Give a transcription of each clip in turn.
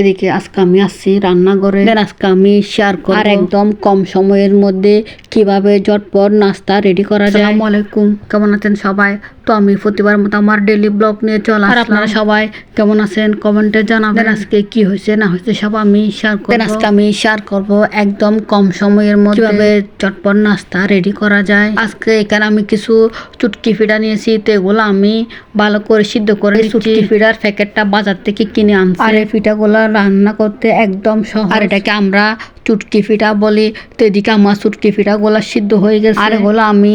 এদিকে আজকে আমি আসছি রান্নাঘরে। আজকে আমি শেয়ার করি আর একদম কম সময়ের মধ্যে কীভাবে ঝটপট নাস্তা রেডি করা যায়। আসসালামু আলাইকুম। কেমন আছেন সবাই? তো আমি প্রতিবার মতো আমার ডেলি ব্লগ নিয়ে চলে আর আপনারা সবাই কেমন আছেন? কমেন্টে জানাবেন। আজকে কি হয়েছে না হয়েছে সব আমি শেয়ার করব। আজকে আমি শেয়ার করব একদম কম সময়ের মধ্যে। কীভাবে চটপট নাস্তা রেডি করা যায়। আজকে এখানে আমি কিছু চুটকি ফিডা নিয়েছি তো এগুলো আমি ভালো করে সিদ্ধ করে চুটকি ফিডার প্যাকেটটা বাজার থেকে কিনে আনছি। আর এই পিঠাগুলো রান্না করতে একদম সহজ। আর এটাকে আমরা চুটকি পিঠা বলি তো এদিকে আমার চুটকি পিঠাগুলো সিদ্ধ হয়ে গেছে। আর এগুলো আমি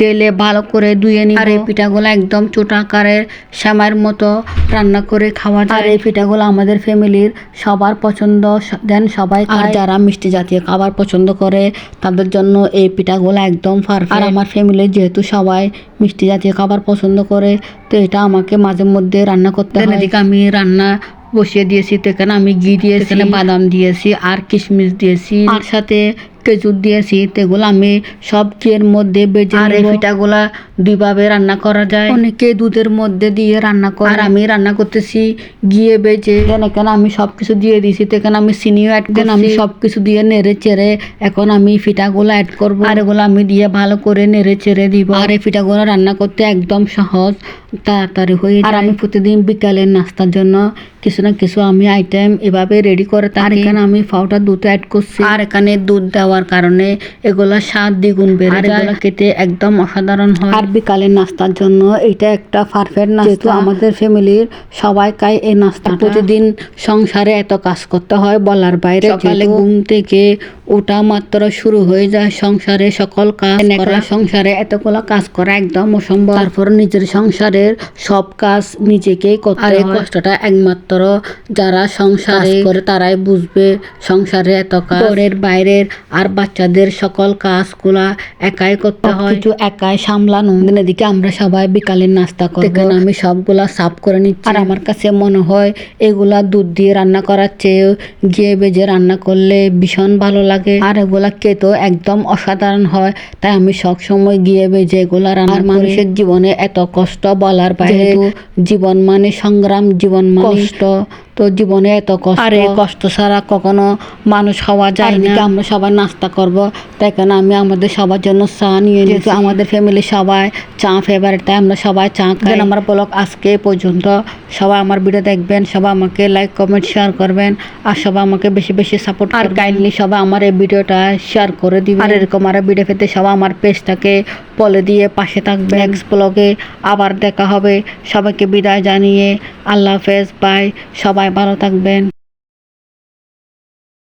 ডেলে ভালো করে ধুয়ে নিই আর এই পিঠাগুলো একদম ছোট আকারের শ্যামার মতো রান্না করে খাওয়া যায়। আর এই পিঠাগুলো আমাদের ফ্যামিলির সবার পছন্দ দেন সবাই আর যারা মিষ্টি জাতীয় খাবার পছন্দ করে তাদের জন্য এই পিঠাগুলো একদম পারফেক্ট আর আমার ফ্যামিলির যেহেতু সবাই মিষ্টি জাতীয় খাবার পছন্দ করে তো এটা আমাকে মাঝে মধ্যে রান্না করতে হয়। এদিকে আমি রান্না বসিয়ে দিয়েছি তো এখানে আমি ঘি দিয়েছি এখানে বাদাম দিয়েছি আর কিশমিশ দিয়েছি আর সাথে খেজুর দিয়েছি তো এগুলো আমি সব ঘিয়ের মধ্যে বেজে আর এই পিঠাগুলা দুইভাবে রান্না করা যায়। অনেকে দুধের মধ্যে দিয়ে রান্না করে। আর আমি রান্না করতেছি গিয়ে বেজে। দেন এখানে আমি সব কিছু দিয়ে দিয়েছি তো এখানে আমি চিনিও অ্যাড দেন আমি সব কিছু দিয়ে নেড়ে চেড়ে এখন আমি পিঠাগুলো অ্যাড করব। আর এগুলো আমি দিয়ে ভালো করে নেড়ে চেড়ে দিব। আর এই পিঠাগুলো রান্না করতে একদম সহজ তাড়াতাড়ি হয়ে আর আমি প্রতিদিন বিকালের নাস্তার জন্য কিছু না কিছু আমি আইটেম এভাবে রেডি করে তার এখানে আমি পাউডার দুধ অ্যাড করছি। আর এখানে দুধ দেওয়ার কারণে এগুলা স্বাদ দ্বিগুণ বেড়ে যায়। খেতে একদম অসাধারণ হয়। আর বিকালের নাস্তার জন্য এটা একটা পারফেক্ট নাস্তা। আমাদের ফ্যামিলির সবাই খায় এই নাস্তা প্রতিদিন সংসারে এত কাজ করতে হয় বলার বাইরে। সকালে ঘুম থেকে ওটা মাত্র শুরু হয়ে যায় সংসারে সকল কাজ করা। সংসারে এতগুলো কাজ করা একদম অসম্ভব। তারপর নিজের সংসারের সব কাজ নিজেকেই করতে আর এই কষ্টটা একমাত্র যারা সংসারে করে তারাই বুঝবে সংসারে এত কাজ। ঘরের বাইরের আর বাচ্চাদের সকল কাজগুলা একাই করতে হয়। কিছু একাই সামলানো। এদিকে আমরা সবাই বিকালের নাস্তা করব। এখানে আমি সবগুলা সাফ করে নিচ্ছি। আর আমার কাছে মনে হয় এগুলা দুধ দিয়ে রান্না করার চেয়ে গিয়ে বেজে রান্না করলে ভীষণ ভালো লাগে। আর এগুলা খেতেও একদম অসাধারণ হয়। তাই আমি সব সময় গিয়ে বেজে এগুলা রান্নার মানুষের জীবনে এত কষ্ট বলার বাইরে জীবন মানে সংগ্রাম জীবন মানে কষ্ট। তো জীবনে এত কষ্ট। আর এই কষ্ট ছাড়া কখনো মানুষ হওয়া যায় না। আমরা সবাই নাস্তা করব। তাই কেন আমি আমাদের সবার জন্য চা নিয়ে নিয়েছি আমাদের ফ্যামিলি সবাই চা ফেভারিট তাই আমরা সবাই চা খাই। আমার ব্লগ আজকে পর্যন্ত সবাই আমার ভিডিও দেখবেন সবাই আমাকে লাইক কমেন্ট শেয়ার করবেন আর সবাই আমাকে বেশি বেশি সাপোর্ট আর কাইন্ডলি সবাই আমার এই ভিডিওটা শেয়ার করে দিবেন। আর এরকম আরও ভিডিও পেতে সবাই আমার পেজটাকে বলে দিয়ে পাশে থাকবে নেক্সট ব্লগে আবার দেখা হবে। সবাইকে বিদায় জানিয়ে আল্লাহ হাফেজ বাই সবাই ভালো থাকবেন।